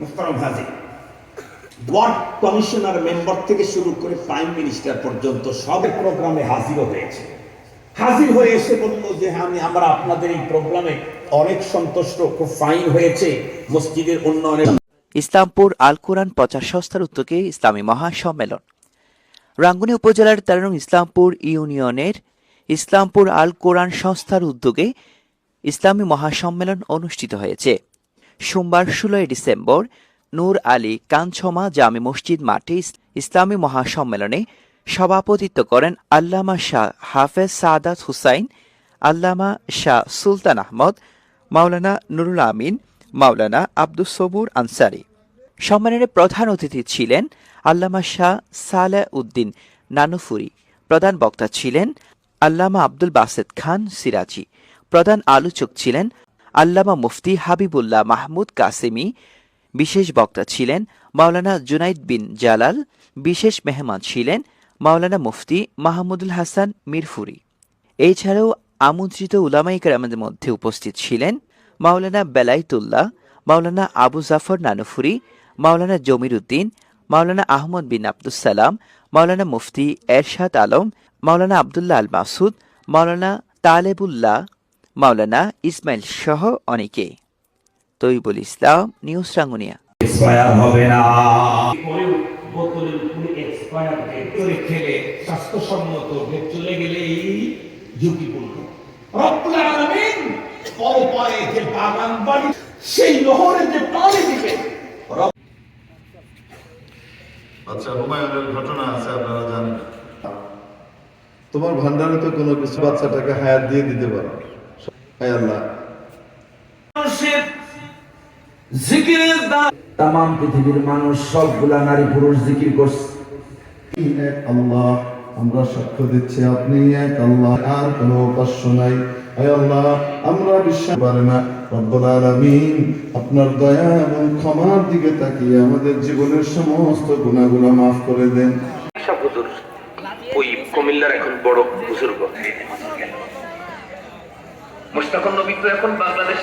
মুস্তরম হাজি, ward commissioner member থেকে শুরু করে প্রাইম মিনিস্টার পর্যন্ত সব প্রোগ্রামে হয়েছে। হাজির হয়ে এসে যে হ্যাঁ, আমি আমরা আপনাদের এই প্রোগ্রামে অনেক সন্তুষ্ট, খুব ফাইন হয়েছে মসজিদের ইসলামপুর আল কোরআন প্রচার সংস্থার উদ্যোগে ইসলামী মহাসম্মেলন। রাঙ্গুনি উপজেলার তেরো ইসলামপুর ইউনিয়নের ইসলামপুর আল কোরআন সংস্থার উদ্যোগে ইসলামী মহাসম্মেলন অনুষ্ঠিত হয়েছে। সোমবার ষোলোই ডিসেম্বর নূর আলী কানছমা জামি মসজিদ মাঠে ইস- ইসলামী মহাসম্মেলনে সভাপতিত্ব করেন আল্লামা শাহ হাফেজ সাদাত হুসাইন, আল্লামা শাহ সুলতান আহমদ, মাওলানা নুরুল আমিন, মাওলানা আব্দুস সবুর আনসারি। সম্মেলনে প্রধান অতিথি ছিলেন আল্লামা শাহ সালেহ উদ্দিন নানুফুরি। প্রধান বক্তা ছিলেন আল্লামা আব্দুল বাসেদ খান সিরাজি। প্রধান আলোচক ছিলেন আল্লামা মুফতি হাবিবুল্লাহ মাহমুদ কাসেমি, বিশেষ বক্তা ছিলেন মাওলানা জুনাইদ বিন জালাল, বিশেষ মেহমান ছিলেন মাওলানা মুফতি মাহমুদুল হাসান মিরফুরি। এছাড়াও আমন্ত্রিত উলামাই কেরামদের মধ্যে উপস্থিত ছিলেন মাওলানা বেলাইতুল্লাহ মাওলানা আবু জাফর নানুফুরি, মাওলানা জমির উদ্দিন মাওলানা আহমদ বিন আব্দুস সালাম, মাওলানা মুফতি এরশাদ আলম, মাওলানা আবদুল্লাহ আল মাসুদ, মাওলানা তালেবুল্লাহ মাওলানা ইসমাইল সহ অনেকে। তৈবুল ইসলাম নিউজ রাঙ্গুনিয়া। এক্সপায়ার হবে না। বোতলের উপরে এক্সপায়ার ডেট করে খেলে স্বাস্থ্যসম্মত ডেট চলে গেলেই ঝুঁকিপূর্ণ রব্বুল আলামিন পরপারে যে বাগান বাড়ি সেই নহরে যে পানি দিবে আচ্ছা হুমায়ুনের ঘটনা আছে আপনারা জানেন তোমার ভান্ডারে তো কোনো কিছু বাচ্চাটাকে হায়াত দিয়ে দিতে পারো তাম পৃথিবীর মানুষ সবগুলা নারী পুরুষ জিকির করছে। এক আল্লাহ আমরা সাক্ষ্য দিচ্ছি আপনি এক আল্লাহ আর কোনো উপাস্য নাই। আল্লাহ আমরা বিশ্বাস পারে না। রব্বুল আলামিন আপনার দয়া এবং ক্ষমার দিকে তাকিয়ে আমাদের জীবনের সমস্ত গুণাগুলো মাফ করে দেন। ওই কুমিল্লার এখন বড় বুজুর্গ। মোস্তাফর নবী তো এখন বাংলাদেশ